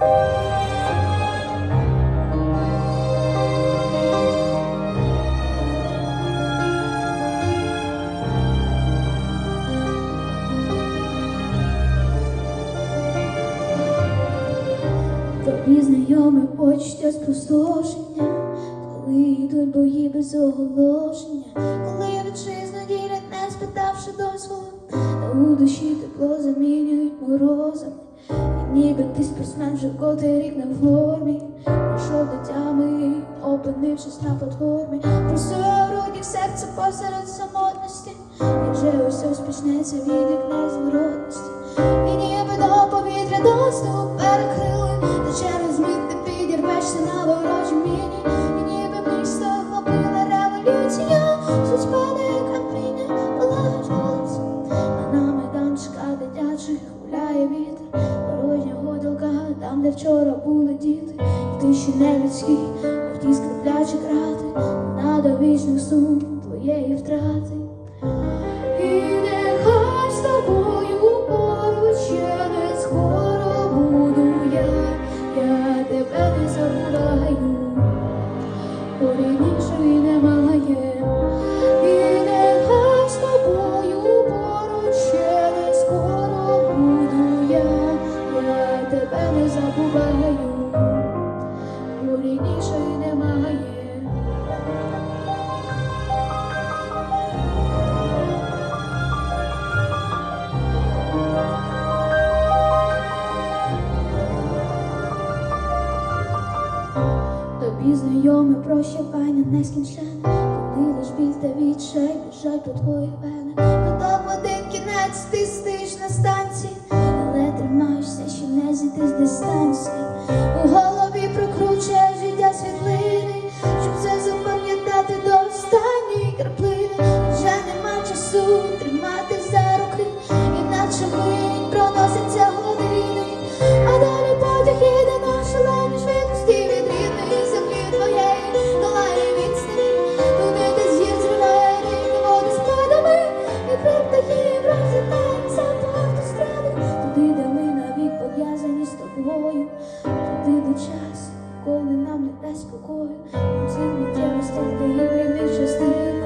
Тобі знайомий почуття спустошення, коли йдуть бої без оголошення, коли вітчизну ділять, не спитавши дозволу, та у душі тепло замінюють морозами ніби ти спортсмен вже котрий рік не в формі, пройшов дитями, опинившись на платформі, просив руки в серце посеред самотності, як же усе успішнеться від вікна зворотності, і ніби до повітря доступ. де вчора були діти, в тиші нелюдській, в ті скриплячі крати, на довічних сум твоєї втрати. забуваю, бо ріднішої немає. Тобі знайоме прощавання нескінчене, коли лиш біль та відчай, жаль по твоїх венах, Готов один кінець, ти стиш настань. visitas distância коли нам не дасть спокою, у цих миттєвостях та гібридних частин.